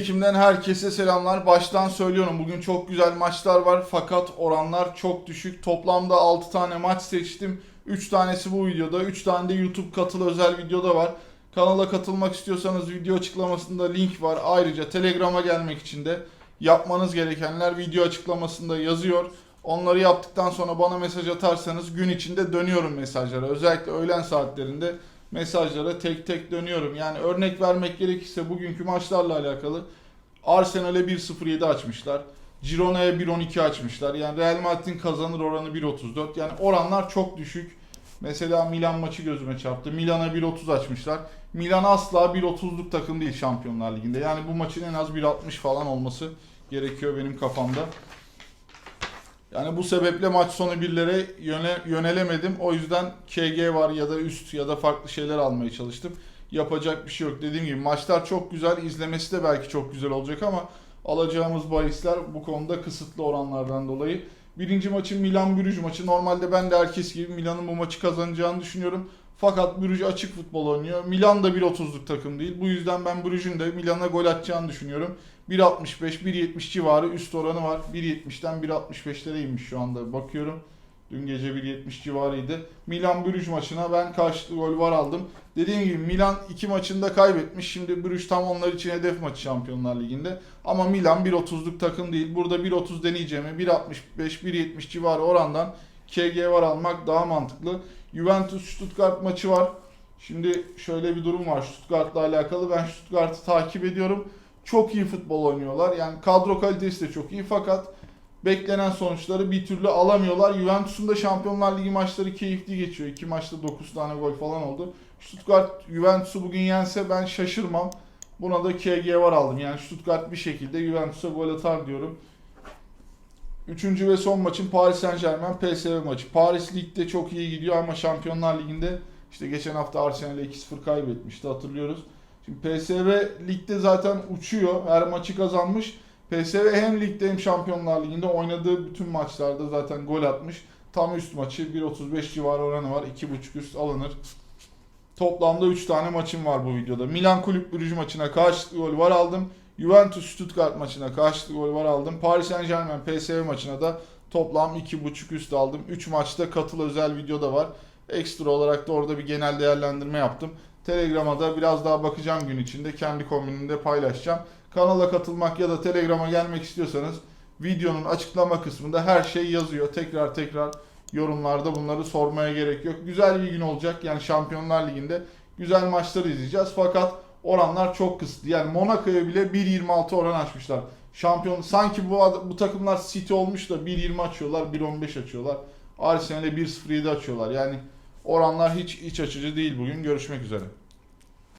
Gaming'den herkese selamlar. Baştan söylüyorum bugün çok güzel maçlar var fakat oranlar çok düşük. Toplamda 6 tane maç seçtim. 3 tanesi bu videoda, 3 tane de YouTube katıl özel videoda var. Kanala katılmak istiyorsanız video açıklamasında link var. Ayrıca Telegram'a gelmek için de yapmanız gerekenler video açıklamasında yazıyor. Onları yaptıktan sonra bana mesaj atarsanız gün içinde dönüyorum mesajlara. Özellikle öğlen saatlerinde mesajlara tek tek dönüyorum. Yani örnek vermek gerekirse bugünkü maçlarla alakalı Arsenal'e 1.07 açmışlar. Girona'ya 1.12 açmışlar. Yani Real Madrid'in kazanır oranı 1.34. Yani oranlar çok düşük. Mesela Milan maçı gözüme çarptı. Milan'a 1.30 açmışlar. Milan asla 1.30'luk takım değil Şampiyonlar Ligi'nde. Yani bu maçın en az 1.60 falan olması gerekiyor benim kafamda. Yani bu sebeple maç sonu birlere yöne, yönelemedim. O yüzden KG var ya da üst ya da farklı şeyler almaya çalıştım. Yapacak bir şey yok. Dediğim gibi maçlar çok güzel. izlemesi de belki çok güzel olacak ama alacağımız bahisler bu konuda kısıtlı oranlardan dolayı. Birinci maçı Milan Brüj maçı. Normalde ben de herkes gibi Milan'ın bu maçı kazanacağını düşünüyorum. Fakat Brüj açık futbol oynuyor. Milan da 1.30'luk takım değil. Bu yüzden ben Brüj'ün de Milan'a gol atacağını düşünüyorum. 1.65, 1.70 civarı üst oranı var. 1.70'den 1.65'lere inmiş şu anda bakıyorum. Dün gece 1.70 civarıydı. Milan Brüj maçına ben karşılıklı gol var aldım. Dediğim gibi Milan iki maçında kaybetmiş. Şimdi Brüj tam onlar için hedef maçı Şampiyonlar Ligi'nde. Ama Milan 1.30'luk takım değil. Burada 1.30 deneyeceğimi 1.65, 1.70 civarı orandan KG var almak daha mantıklı. Juventus Stuttgart maçı var. Şimdi şöyle bir durum var Stuttgart'la alakalı. Ben Stuttgart'ı takip ediyorum. Çok iyi futbol oynuyorlar. Yani kadro kalitesi de çok iyi fakat beklenen sonuçları bir türlü alamıyorlar. Juventus'un da Şampiyonlar Ligi maçları keyifli geçiyor. İki maçta 9 tane gol falan oldu. Stuttgart Juventus'u bugün yense ben şaşırmam. Buna da KG var aldım. Yani Stuttgart bir şekilde Juventus'a gol atar diyorum. Üçüncü ve son maçın Paris Saint Germain PSV maçı. Paris Lig'de çok iyi gidiyor ama Şampiyonlar Ligi'nde işte geçen hafta Arsenal'e 2-0 kaybetmişti hatırlıyoruz. Şimdi PSV ligde zaten uçuyor. Her maçı kazanmış. PSV hem ligde hem Şampiyonlar Ligi'nde oynadığı bütün maçlarda zaten gol atmış. Tam üst maçı 1.35 civarı oranı var. 2.5 üst alınır. Toplamda 3 tane maçım var bu videoda. Milan Kulüp Brüj maçına karşılıklı gol var aldım. Juventus Stuttgart maçına karşılıklı gol var aldım. Paris Saint Germain PSV maçına da toplam 2.5 üst aldım. 3 maçta katıl özel videoda var. Ekstra olarak da orada bir genel değerlendirme yaptım. Telegram'a da biraz daha bakacağım gün içinde. Kendi kombinimde paylaşacağım. Kanala katılmak ya da Telegram'a gelmek istiyorsanız videonun açıklama kısmında her şey yazıyor. Tekrar tekrar yorumlarda bunları sormaya gerek yok. Güzel bir gün olacak. Yani Şampiyonlar Ligi'nde güzel maçları izleyeceğiz. Fakat oranlar çok kısıtlı. Yani Monaco'ya bile 1.26 oran açmışlar. Şampiyon sanki bu bu takımlar City olmuş da 1.20 açıyorlar, 1.15 açıyorlar. Arsenal'e 1.07 açıyorlar. Yani oranlar hiç iç açıcı değil bugün. Görüşmek üzere.